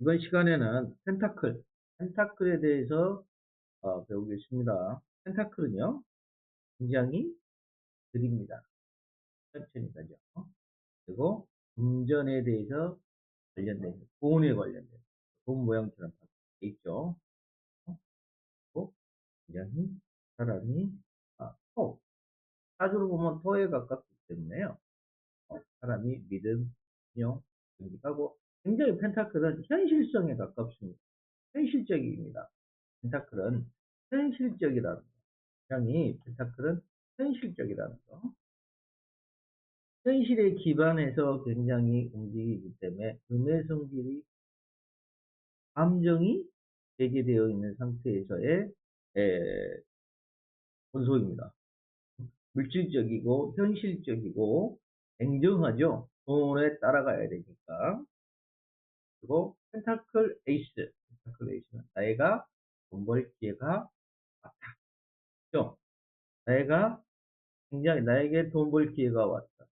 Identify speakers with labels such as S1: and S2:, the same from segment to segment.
S1: 이번 시간에는 펜타클, 펜타클에 대해서 어, 배우겠습니다. 펜타클은요, 굉장히 느립니다. 천천히 가죠. 그리고 금전에 대해서 관련된, 돈에 관련된, 돈 모양처럼 있죠. 그리고 굉장히 사람이, 아, 토. 사주로 보면 토에 가깝기 때문에요. 어, 사람이 믿음, 신용, 경직하고 굉장히 펜타클은 현실성에 가깝습니다. 현실적입니다. 펜타클은 현실적이라는 거. 굉장히 펜타클은 현실적이라는 거. 현실에 기반해서 굉장히 움직이기 때문에 음의 성질이 감정이 제기되어 있는 상태에서의 본소입니다. 물질적이고 현실적이고 냉정하죠. 돈에 따라가야 되니까. 그리고 펜타클 에이스, 펜타클 에이스는 나이가 돈 벌 기회가 왔다. 그죠? 나이가 굉장히 나에게 돈 벌 기회가 왔다.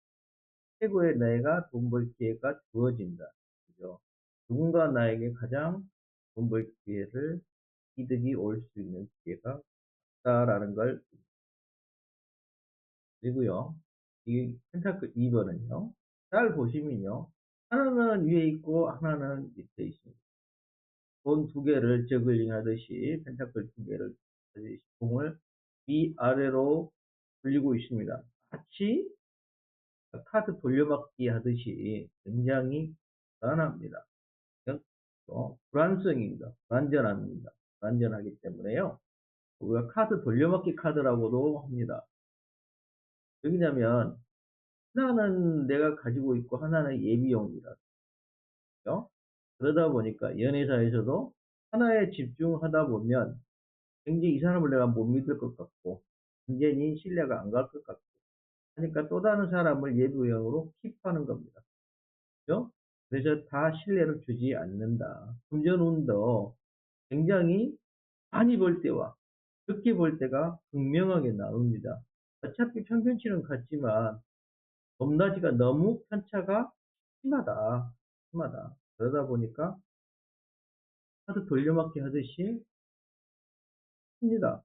S1: 최고의 나이가 돈 벌 기회가 주어진다. 그죠? 누군가 나에게 가장 돈 벌 기회를 이득이 올 수 있는 기회가 왔다라는 걸 그리고요. 이 펜타클 2번은요. 잘 보시면요. 하나는 위에 있고 하나는 밑에 있습니다. 돈 두 개를 저글링 하듯이 펜타클 두 개를 공을 위아래로 돌리고 있습니다. 마치 카드 돌려막기 하듯이 굉장히 불안합니다. 어, 불안성입니다. 불안전합니다. 불안전하기 때문에요. 우리가 카드 돌려막기 카드라고도 합니다. 왜냐면 하나는 내가 가지고 있고 하나는 예비용이라. 그죠? 그러다 보니까 연애사에서도 하나에 집중하다 보면 굉장히 이 사람을 내가 못 믿을 것 같고 완전히 신뢰가 안 갈 것 같고 하니까 또 다른 사람을 예비용으로 킵하는 겁니다. 그죠? 그래서 다 신뢰를 주지 않는다. 금전운도 굉장히 많이 벌 때와 적게 벌 때가 분명하게 나옵니다. 어차피 평균치는 같지만 높낮이가 너무 편차가 심하다. 심하다. 그러다 보니까 카드 돌려막기 하듯이 큽니다.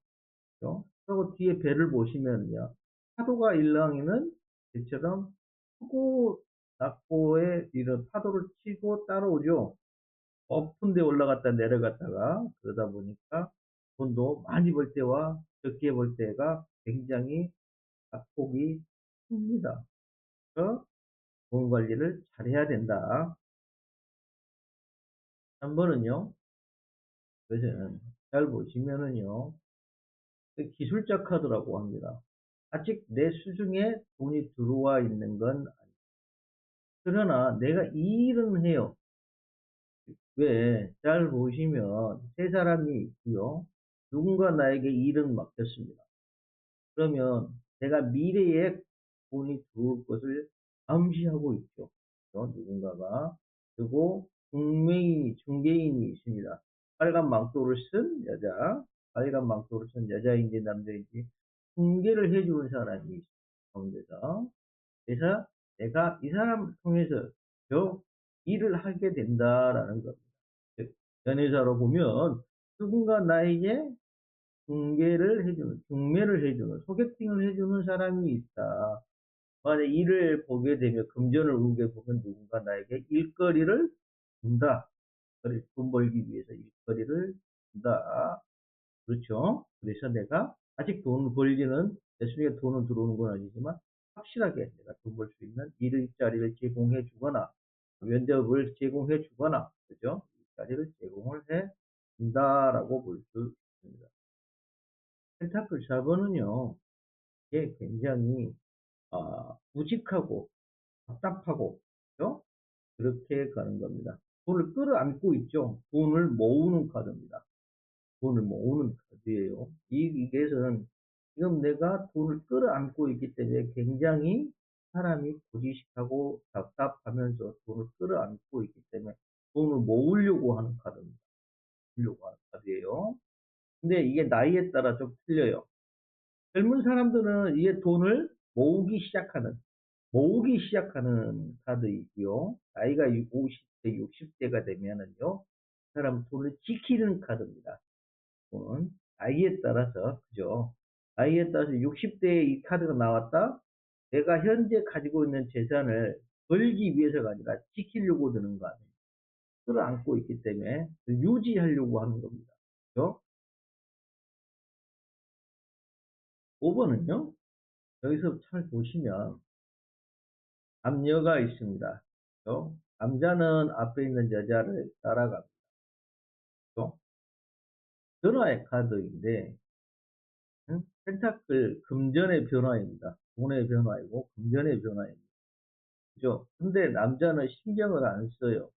S1: 그렇죠? 그리고 뒤에 배를 보시면요. 파도가 일렁이는 배처럼 크고 낮고의 이런 파도를 치고 따라오죠. 높은 데 올라갔다 내려갔다가 그러다 보니까 돈도 많이 벌 때와 적게 벌 때가 굉장히 낙폭이 큽니다. 그래서 돈 관리를 잘 해야 된다. 3번은요. 그래서 잘 보시면은요. 그 기술자 카드라고 합니다. 아직 내 수중에 돈이 들어와 있는 건 아닙니다. 그러나 내가 이 일은 해요. 왜? 잘 보시면 세 사람이 있고요. 누군가 나에게 일은 맡겼습니다. 그러면 내가 미래에 돈이 들어올 것을 암시하고 있죠. 그렇죠? 누군가가. 그리고 중매인이, 중개인이 있습니다. 빨간 망토를 쓴 여자, 빨간 망토를 쓴 여자인지 남자인지 중개를 해주는 사람이 있습니다. 가운데서. 그래서 내가 이 사람을 통해서 저 일을 하게 된다라는 겁니다. 연애사로 보면 누군가 나에게 중개를 해주는, 중매를 해주는, 소개팅을 해주는 사람이 있다. 만약 일을 보게 되면, 금전을 울게 보면 누군가 나에게 일거리를 준다. 돈 벌기 위해서 일거리를 준다. 그렇죠? 그래서 내가 아직 돈을 벌기는, 내 손에 돈은 들어오는 건 아니지만, 확실하게 내가 돈 벌 수 있는 일자리를 제공해 주거나, 면접을 제공해 주거나, 그죠? 일자리를 제공을 해 준다라고 볼 수 있습니다. 펜타클 4번은요, 이게 굉장히, 어, 우직하고, 답답하고, 그죠? 그렇게 가는 겁니다. 돈을 끌어안고 있죠. 돈을 모으는 카드입니다. 돈을 모으는 카드예요. 이, 이게는 지금 내가 돈을 끌어안고 있기 때문에 굉장히 사람이 고지식하고 답답하면서 돈을 끌어안고 있기 때문에 돈을 모으려고 하는 카드입니다. 모으려고 하는 카드예요. 근데 이게 나이에 따라 좀 틀려요. 젊은 사람들은 이게 돈을 모으기 시작하는 모으기 시작하는 카드이고요. 나이가 50대, 60대가 되면은요, 그 사람 돈을 지키는 카드입니다. 돈은 나이에 따라서, 그죠? 나이에 따라서 60대에 이 카드가 나왔다? 내가 현재 가지고 있는 재산을 벌기 위해서가 아니라 지키려고 드는 거 아니에요. 그걸 안고 있기 때문에 유지하려고 하는 겁니다. 그죠? 5번은요, 여기서 잘 보시면, 남녀가 있습니다. 그죠? 남자는 앞에 있는 여자를 따라갑니다. 그죠? 변화의 카드인데, 응? 펜타클 금전의 변화입니다. 돈의 변화이고, 금전의 변화입니다. 그죠? 근데 남자는 신경을 안 써요.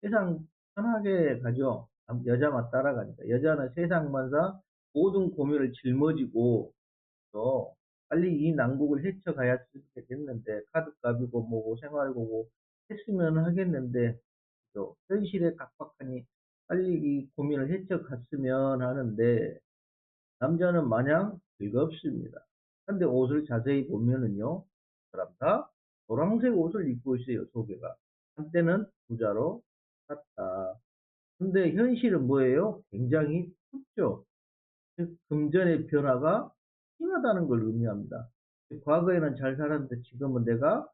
S1: 세상 편하게 가죠. 남- 여자만 따라가니까. 여자는 세상만사 모든 고민을 짊어지고, 또 빨리 이 난국을 헤쳐가야 됐는데, 카드값이고 뭐고 생활고고 했으면 하겠는데, 또 현실에 각박하니 빨리 이 고민을 헤쳐갔으면 하는데, 남자는 마냥 즐겁습니다. 근데 옷을 자세히 보면은요, 사람 다 노란색 옷을 입고 있어요, 소개가. 한때는 부자로 샀다. 근데 현실은 뭐예요? 굉장히 춥죠. 즉, 금전의 변화가 심하다는 걸 의미합니다. 즉, 과거에는 잘 살았는데 지금은 내가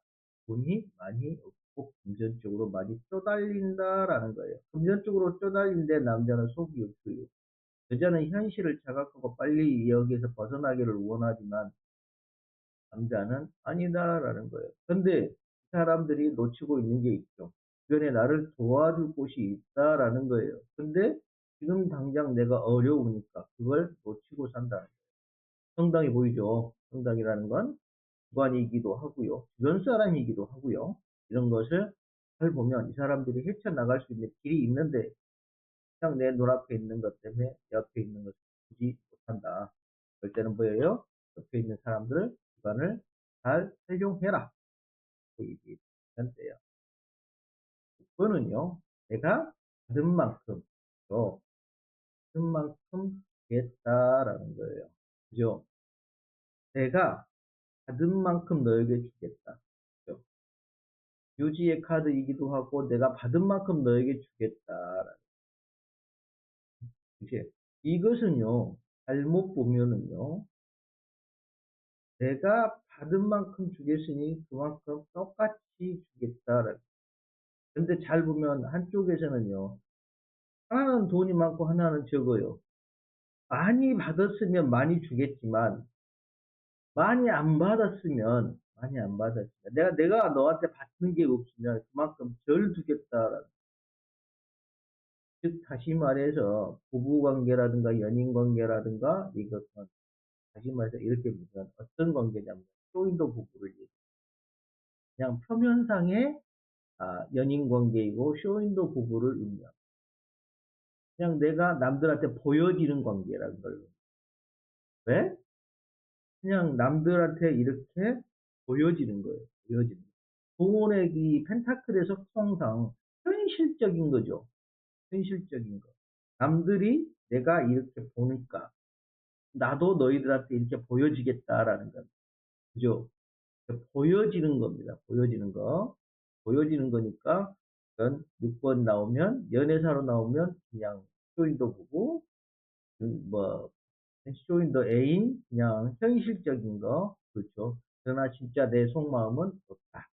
S1: 돈이 많이 없고 금전적으로 많이 쪼달린다라는 거예요. 금전적으로 쪼달린데 남자는 속이 없어요. 여자는 현실을 자각하고 빨리 여기에서 벗어나기를 원하지만 남자는 아니다라는 거예요. 근데 이 사람들이 놓치고 있는 게 있죠. 주변에 나를 도와줄 곳이 있다라는 거예요. 근데 지금 당장 내가 어려우니까 그걸 놓치고 산다는 거예요. 성당이 보이죠? 성당이라는 건 기관이기도 하고요. 주변 사람이기도 하고요. 이런 것을 잘 보면 이 사람들이 헤쳐나갈 수 있는 길이 있는데 그냥 내 눈앞에 있는 것 때문에 옆에 있는 것을 보지 못한다. 그럴 때는 뭐예요? 옆에 있는 사람들을 기관을 잘 활용해라. 그 얘기했는데요. 6번은요, 내가 받은 만큼, 또, 받은 만큼 주겠다라는 거예요. 그죠? 내가 받은 만큼 너에게 주겠다. 그죠? 유지의 카드이기도 하고, 내가 받은 만큼 너에게 주겠다라는 이제 이것은요, 잘못 보면은요, 내가 받은 만큼 주겠으니 그만큼 똑같이 주겠다라는. 근데 잘 보면 한쪽에서는요, 하나는 돈이 많고 하나는 적어요. 많이 받았으면 많이 주겠지만, 많이 안 받았으면, 많이 안 받았으면, 내가, 내가 너한테 받는 게 없으면 그만큼 절 주겠다라는. 즉, 다시 말해서, 부부 관계라든가 연인 관계라든가, 이것은, 다시 말해서 이렇게 보면 어떤 관계냐면, 쇼인도 부부를 얘기해요. 그냥 표면상의 아, 연인 관계이고, 쇼인도 부부를 의미합니다. 그냥 내가 남들한테 보여지는 관계라는 걸. 왜? 그냥 남들한테 이렇게 보여지는 거예요. 보여지는 거. 돈의 이 펜타클의 속성상 현실적인 거죠. 현실적인 거. 남들이 내가 이렇게 보니까 나도 너희들한테 이렇게 보여지겠다라는 거. 그죠? 보여지는 겁니다. 보여지는 거. 보여지는 거니까 그건 6번 나오면 연애사로 나오면 그냥 쇼인도 보고 뭐 쇼인도 애인 그냥 현실적인 거 그렇죠. 그러나 진짜 내 속마음은 좋다.